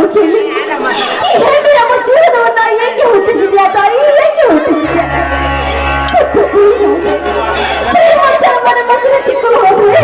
ಹೇಳು ಕೇಳಿ ಈ ಹೆಣ್ಣು ನಮ್ಮ ಜೀವನವನ್ನ ಏಕೆ ಹುಟ್ಟಿಸಿದ್ಯಾ ತಾಯಿ ಏಕೆ ಹುಟ್ಟಿಸಿದ್ಯಾ ಕತ್ತು ಕುರುಡಾಗಿ ಶ್ರೀಮಂತರ ಮನೆ ಮದುವೆ ತಿಕ್ಕಲು ಹೋದ್ರೆ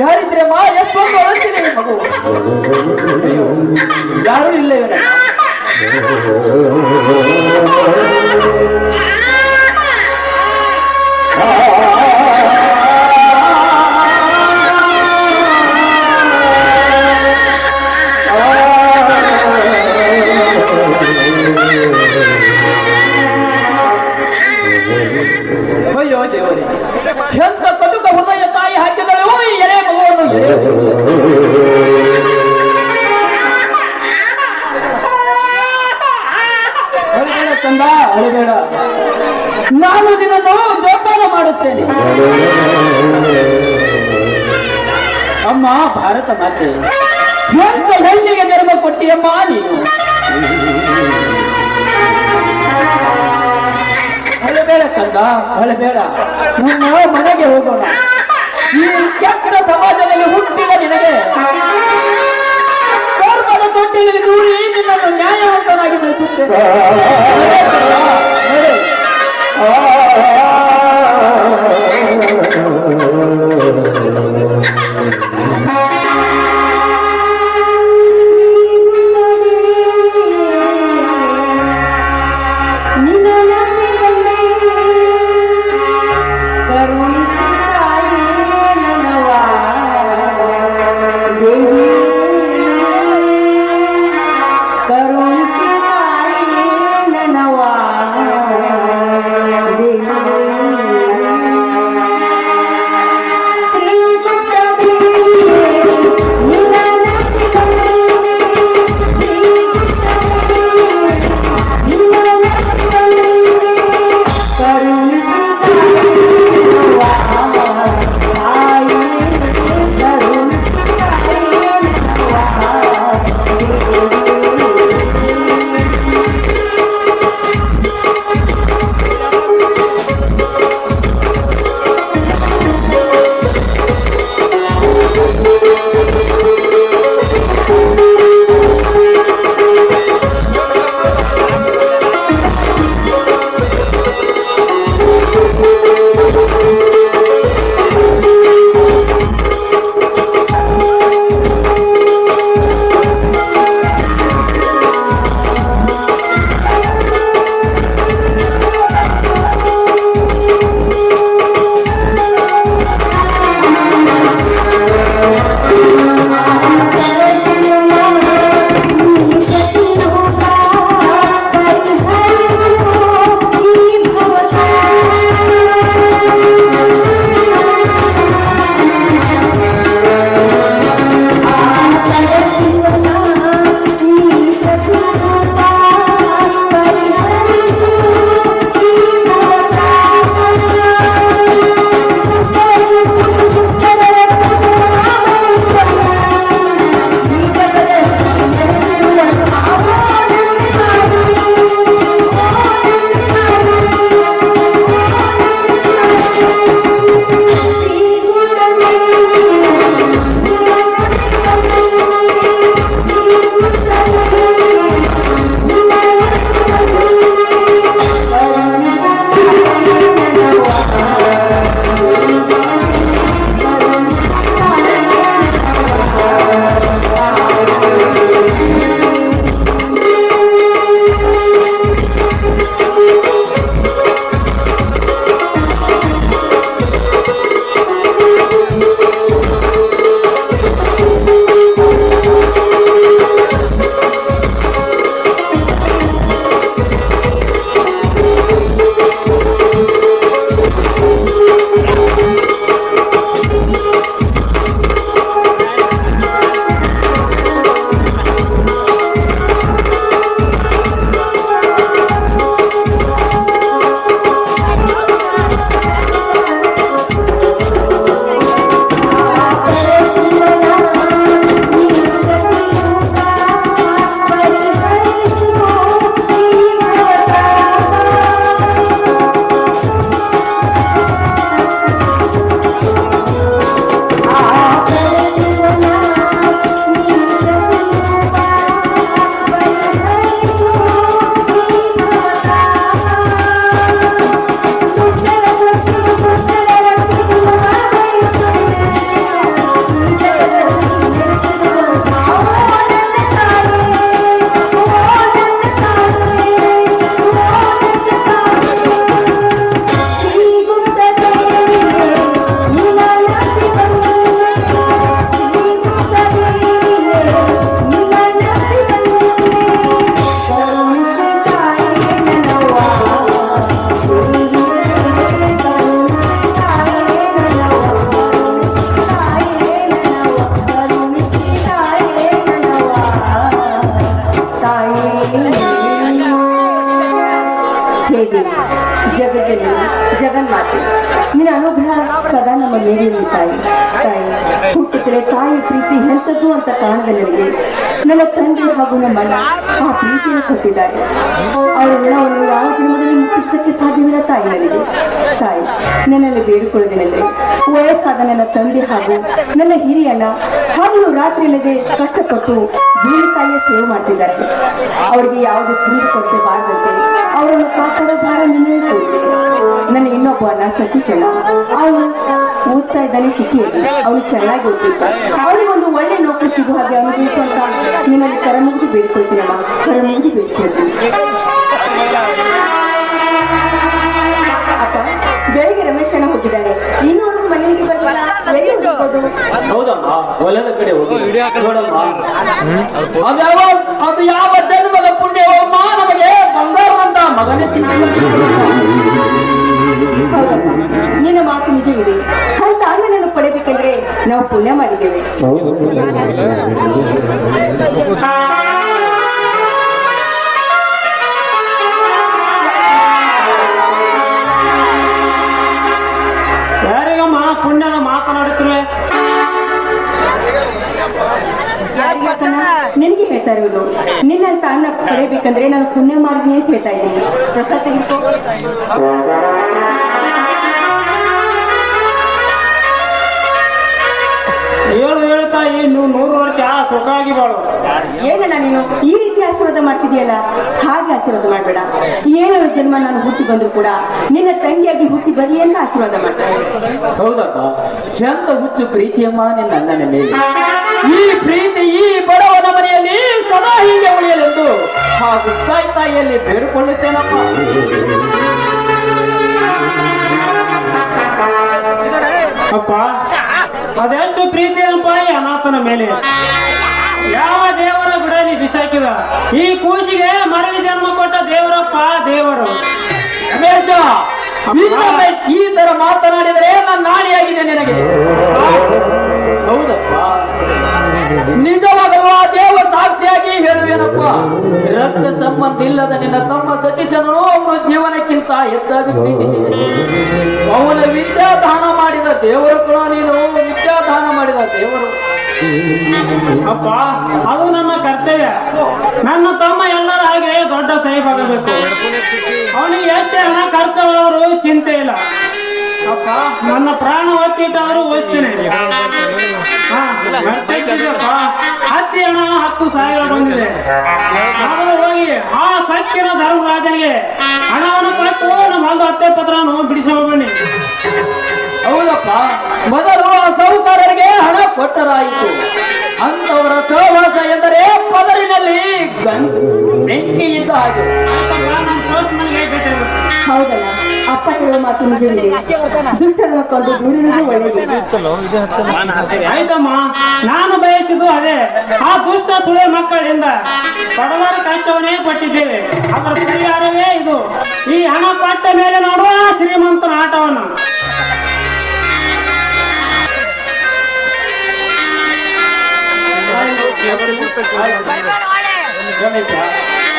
ಯಾರಿದ್ರಮ್ಮ ಮಾ ಎಷ್ಟೊಂದು ಅಳಸಿದೆ ಮಗು. ಯಾರು ಇಲ್ಲ ಅಯ್ಯೋ ದೇವರೇ ಎಂತ ಕಟುಕ ಹೃದಯ ತಾಯಿ ಮಗುವನ್ನು. ಅಳಬೇಡ. ನಾನು ನಿನ್ನನ್ನು ಜೋಪಾನ ಮಾಡುತ್ತೇನೆ. ಅಮ್ಮ, ಭಾರತ ಮಾತೆ, ಎಂತ ಹೆಣ್ಣಿಗೆ ಜನ್ಮ ಕೊಟ್ಟಿಯಮ್ಮ ನೀನು? ಅಳಬೇಡ ಕಂದ ಅಳಬೇಡ. ನಮ್ಮ ಮನೆಗೆ ಹೋಗೋಣ. ಈ ಕೆಟ್ಟ ಸಮಾಜದಲ್ಲಿ ಹುಟ್ಟಿದ ನಿನಗೆ. ಧರ್ಮದ ತೊಟ್ಟಿಯಲ್ಲಿ ದೂರಿ ನಿನ್ನನ್ನು ನ್ಯಾಯವಂತನಾಗಿ ಬೆಳೆಸುತ್ತೇನೆ ಜಗಜ್ಜನನಿ ಜಗನ್ಮಾತೆ ನಿನ್ನ ಅನುಗ್ರಹ ಸದಾ ನಮ್ಮ ಮೇಲಿರಲಿ ತಾಯಿ ತಾಯಿ ಹುಟ್ಟಿದ್ರೆ ತಾಯಿ ಪ್ರೀತಿ ಎಂಥದ್ದು ಅಂತ ಕಾಣದ ನನಗೆ. ನನ್ನ ತಂದೆ ಹಾಗೂ ನಮ್ಮ ಅಣ್ಣ ಆ ಪ್ರೀತಿಯನ್ನು ಕೊಟ್ಟಿದ್ದಾರೆ. ಅವರ ಋಣವನ್ನು ಯಾವ ಜನ್ಮದಲ್ಲಿ ಮುಟ್ಟಿಸೋದಕ್ಕೆ ಸಾಧ್ಯವಿಲ್ಲ ತಾಯಿ ನನಗೆ. ತಾಯಿ, ನನ್ನಲ್ಲಿ ಬೇಡಿಕೊಳ್ಳೋದೇನೆಂದ್ರೆ ವಯಸ್ಸಾದ ನನ್ನ ತಂದೆ ಹಾಗೂ ನನ್ನ ಹಿರಿಯಣ್ಣ ಹಾಗೂ ರಾತ್ರಿ ಇಲ್ಲದೆ ಕಷ್ಟಪಟ್ಟು ಭೂಮಿ ತಾಯಿಯ ಸೇವೆ ಮಾಡ್ತಿದ್ದಾರೆ. ಅವರಿಗೆ ಯಾವುದೇ ಕುಂದು ಕೊರತೆ ಬಾರದಂತೆ ಅವರನ್ನು ಕಾಪಾಡೋ ಭಾರ ನಿನ್ನೆ ನನ್ನ ಇನ್ನೊಬ್ಬ ಅಣ್ಣ ಸತೀಶಣ್ಣ ಅವನು ಓದ್ತಾ ಇದ್ದಾನೆ ಸಿಟಿಯಲ್ಲಿ ಅವನು ಚೆನ್ನಾಗಿ ಓದ್ಬೇಕು. ಅವನಿಗೆ ಒಂದು ಒಳ್ಳೆ ನೌಕರಿ ಸಿಗುವ ಹಾಗೆ ಅವನಿಗೆ ಅಂತ ನಿನ್ನಲ್ಲಿ ಕರಮುಗಿದು ಬೇಡ್ಕೊಳ್ತೀನಿ ಅಮ್ಮ. ಕರಮುಗಿದು ಬೇಡ್ಕೊಳ್ತೀನಿ. ಅಪ್ಪ ಬೆಳಿಗ್ಗೆ ರಮೇಶ್ ಅಣ್ಣ ಹೋಗಿದ್ದಾನೆ. ಮನೆಗೆ ಬರಲಿಲ್ಲ. ಎಲ್ಲಿ ಹೋಗ್ಬೋದು ಹೌದಮ್ಮ ಹೊಲದ ಕಡೆ ಹೋಗಿ. ನೋಡಮ್ಮ. ಅದು ಯಾವ ಅದು ಯಾವ ಜನ್ಮದ ಪುಣ್ಯವೋ ಬಂಗಾರದಂತ ಮಗನೇ ನಿನ್ನ ಮಾತು ನಿಜವಿದೆ. ಅಂತ ಅಣ್ಣನನ್ನು ಪಡೆಬೇಕೆಂದ್ರೆ ನಾವು ಪುಣ್ಯ ಮಾಡಿದ್ದೇವೆ. ಪಡೆಬೇಕಂದ್ರೆ ನಾನು ಪುಣ್ಯ ಮಾಡಿದೀನಿ ಅಂತ ಹೇಳ್ತಾ ಇದ್ದೀನಿ. ಪ್ರಸಾದ ತೆಗೆದುಕೋ. ಹೇಳು ಹೇಳು ತಾಯಿ ನೀವು ನೂರು ವರ್ಷ ಸುಖಾಗಿ ಬಾಳು. ಏನಣ್ಣ ನೀನು? ಈ ರೀತಿ ಆಶೀರ್ವಾದ ಮಾಡ್ತಿದೆಯಲ್ಲ? ಹಾಗೆ ಆಶೀರ್ವಾದ ಮಾಡಬೇಡ. ಏಳೇಳು ಜನ್ಮ ನಾನು ಹುಟ್ಟಿ ಬಂದ್ರು ಕೂಡ ನಿನ್ನ ತಂಗಿಯಾಗಿ ಹುಟ್ಟಿ ಬರಿ ಅಂತ ಆಶೀರ್ವಾದ ಮಾಡ್ತಾರೆ. ಹೌದಪ್ಪ. ಎಂತ ಹುಚ್ಚು ಪ್ರೀತಿಯಮ್ಮ ನಿನ್ನ ಅಣ್ಣನ ಮೇಲೆ. ಈ ಪ್ರೀತಿ ಈ ಬಡವನ ಮನೆಯಲ್ಲಿ ಸದಾ ಹೀಗೆ ಉಳಿಯಲೆಂದು ಹಾಗೂ ತಾಯಿ ತಾಯಿಯಲ್ಲಿ ಬೇಡಿಕೊಳ್ಳುತ್ತೇನಪ್ಪ. ಅಪ್ಪ ಅದೆಷ್ಟು ಪ್ರೀತಿ ಅಪ್ಪ ಈ ಅನಾಥನ ಮೇಲೆ? ಯಾವ ದೇವರ ಬಿಡಲಿ ಬಿಸಾಕಿದ ಈ ಕೂಸಿಗೆ ಮರಳಿ ಜನ್ಮ ಕೊಟ್ಟ ದೇವರಪ್ಪ, ದೇವರು. ರಮೇಶ ಈ ತರ ಮಾತನಾಡಿದರೆ ನಾನು ನಾಣಿಯಾಗಿದೆ ನಿನಗೆ. ಹೌದಪ್ಪ. ನಿಜವಾಗಲೂ ಆ ದೇವ ಸಾಕ್ಷಿಯಾಗಿ ಹೇಳುವೇನಪ್ಪ. ರಕ್ತ ಸಂಬಂಧ ಇಲ್ಲದ ನಿನ್ನ ತಮ್ಮ ಸತೀಶನನು ಅವರ ಜೀವನಕ್ಕಿಂತ ಹೆಚ್ಚಾಗಿ ಪ್ರೀತಿಸಿದೆ. ಅವನ ವಿದ್ಯಾದಾನ ಮಾಡಿದ ದೇವರು ಕೂಡ ನೀನು. ವಿದ್ಯಾದಾನ ಮಾಡಿದ ದೇವರು. ಅಪ್ಪ, ಅದು ನನ್ನ ಕರ್ತವ್ಯ. ನನ್ನ ತಮ್ಮ ಎಲ್ಲರ ಹಾಗೆ ದೊಡ್ಡ ಸೈಫ್ ಆಗಬೇಕು. ಅವನಿಗೆ ಎಷ್ಟೇ ಹಣ ಖರ್ಚು ಚಿಂತೆ ಇಲ್ಲ. ಅಪ್ಪ, ನನ್ನ ಪ್ರಾಣ ಹೊತ್ತಿಟ್ಟವರು ಓದ್ತೀನಿ. ಹತ್ತಿ ಹಣ ಹತ್ತು ಸಾವಿರ ಬಂದಿದೆ. ಆದರೂ ಹೋಗಿ ಆ ಸಕ್ಕಿನ ಧರ್ಮರಾಜನಿಗೆ ಹಣವನ್ನು ಕೊಟ್ಟು ನಮ್ಮ ಒಂದು ಹತ್ತೆ ಪತ್ರವನ್ನು ಬಿಡಿಸಿ ಹೌದಪ್ಪ. ಮೊದಲು ಆ ಹಣ ಕೊಟ್ಟರಾಯಿತು. ಅಂತವರ ಸಹವಾಸ ಎಂದರೆ ಪದರಿನಲ್ಲಿ ಬೆಂಕಿ ಇದ್ದ ಹಾಗೆ. ಹೌದಲ್ಲ? ಅಪ್ಪ ಹೇಳೋ ಮಾತು ನಿಜವಿದೆ ದುಷ್ಟರ ಕೊಂದು ದೂರಿನದು ಒಳ್ಳೆಯದು. ಆಯ್ತಮ್ಮ ನಾನು ಬಯಸಿದ್ದು ಅದೇ. ಆ ದುಷ್ಟ ಸುಳೆ ಮಕ್ಕಳಿಂದ ಬಡವರ ಕಷ್ಟವನ್ನೇ ಪಟ್ಟಿದ್ದೇವೆ. ಅದರ ಪರಿಹಾರವೇ ಇದು. ಈ ಹಣ ಕೊಟ್ಟ ಮೇಲೆ ನೋಡುವ ಶ್ರೀಮಂತನ ಆಟವನ್ನು. ರಮೇಶ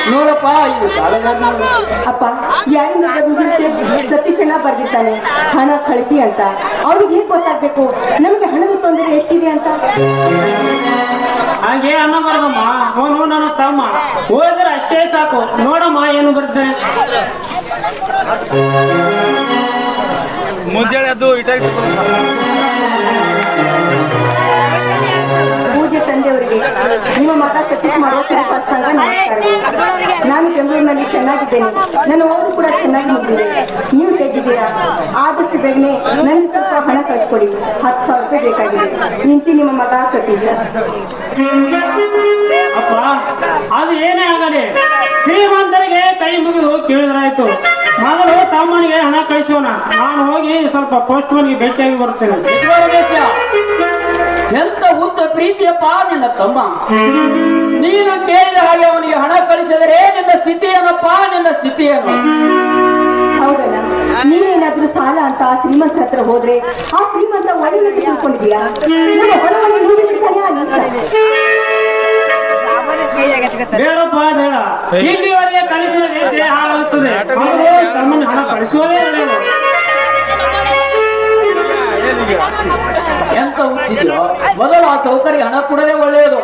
ನೋಡಪ್ಪ ಇದು ಅಪ್ಪ. ಯಾರಿಂದ ಸತೀಶಣ್ಣ ಬರ್ದಿರ್ತಾನೆ ಹಣ ಕಳಿಸಿ ಅಂತ. ಅವ್ರಿಗೆ ಹೇಗೆ ಗೊತ್ತಾಗ್ಬೇಕು? ನಮಗೆ ಹಣದ ತೊಂದರೆ ಎಷ್ಟಿದೆ ಅಂತ? ಹಾಗೆ ಅನ್ನಬಾರ್ದಮ್ಮ ಅವನು ನನ್ನ ತಮ್ಮ. ಹೋದ್ರೆ ಅಷ್ಟೇ ಸಾಕು. ನೋಡಮ್ಮ ಏನು ಬರುತ್ತೆ? ಮುಂಜಾನೆ ಅದು ಇಟಾಗಿ ನಿಮ್ಮ ಮಗ ಸತೀಶ್ ಮಾಡುವ ಸಾಷ್ಟಾಂಗ ನಮಸ್ಕಾರಗಳು ನಾನು ಬೆಂಗಳೂರಿನಲ್ಲಿ ಚೆನ್ನಾಗಿದ್ದೇನೆ. ನನ್ನ ಓದು ಕೂಡ ಚೆನ್ನಾಗಿ ಮುಗಿದಿದೆ. ನೀವು ಹೇಗಿದ್ದೀರಾ? ಆದಷ್ಟು ಬೇಗನೆ ನನಗೆ ಸ್ವಲ್ಪ ಹಣ ಕಳಿಸ್ಕೊಡಿ. ಹತ್ತು ಸಾವಿರ ರೂಪಾಯಿ ಬೇಕಾಗಿದೆ. ಇಂತಿ ನಿಮ್ಮ ಮಗ ಸತೀಶ್. ಅಪ್ಪ ಅದು ಏನೇ ಆಗಲಿ ಶ್ರೀಮಂತರಿಗೆ ಕೈ ಮುಗಿದು ಕೇಳಿದ್ರಾಯ್ತು. ಮೊದಲು ತಮ್ಮನಿಗೆ ಹಣ ಕಳಿಸೋಣ. ನಾನು ಹೋಗಿ ಸ್ವಲ್ಪ ಪೋಸ್ಟ್ ಮನ್ಗೆ ಭೇಟಿಯಾಗಿ ಬರ್ತೇನೆ. ಎಂತ ಉದ್ದ ಪ್ರೀತಿಯಪ್ಪ ನಿನ್ನ ತಮ್ಮ? ನೀನು ಕೇಳಿದ ಹಾಗೆ ಅವನಿಗೆ ಹಣ ಕಳಿಸಿದರೆ ನಿನ್ನ ಸ್ಥಿತಿ ಏನಪ್ಪ ನಿನ್ನ ಸ್ಥಿತಿ ಏನು ಹೌದಣ್ಣ. ನೀನೇನಾದ್ರೂ ಸಾಲ ಅಂತ ಆ ಶ್ರೀಮಂತ ಹತ್ರ ಹೋದ್ರೆ ಆ ಶ್ರೀಮಂತ ಒಳ್ಳೆಯ ತಿಳ್ಕೊಂಡಿದ್ಯಾ ಹೊಲವನ್ನು ನೋಡಿ ಬಿಡ್ತಾನೆ ಆ ನೀಚ. ಬೇಡಪ್ಪ ಬೇಡ. ಇಲ್ಲಿವರೆಗೆ ದೇಹ ಹಣ ಕಳಿಸೋದೇ ಎಂತ ಹುಚ್ಚಿದ್ಯೋ ಮೊದಲು ಆ ಸೌಕರ್ಯ ಹಣ ಕೊಡಲೇ ಒಳ್ಳೆಯದು.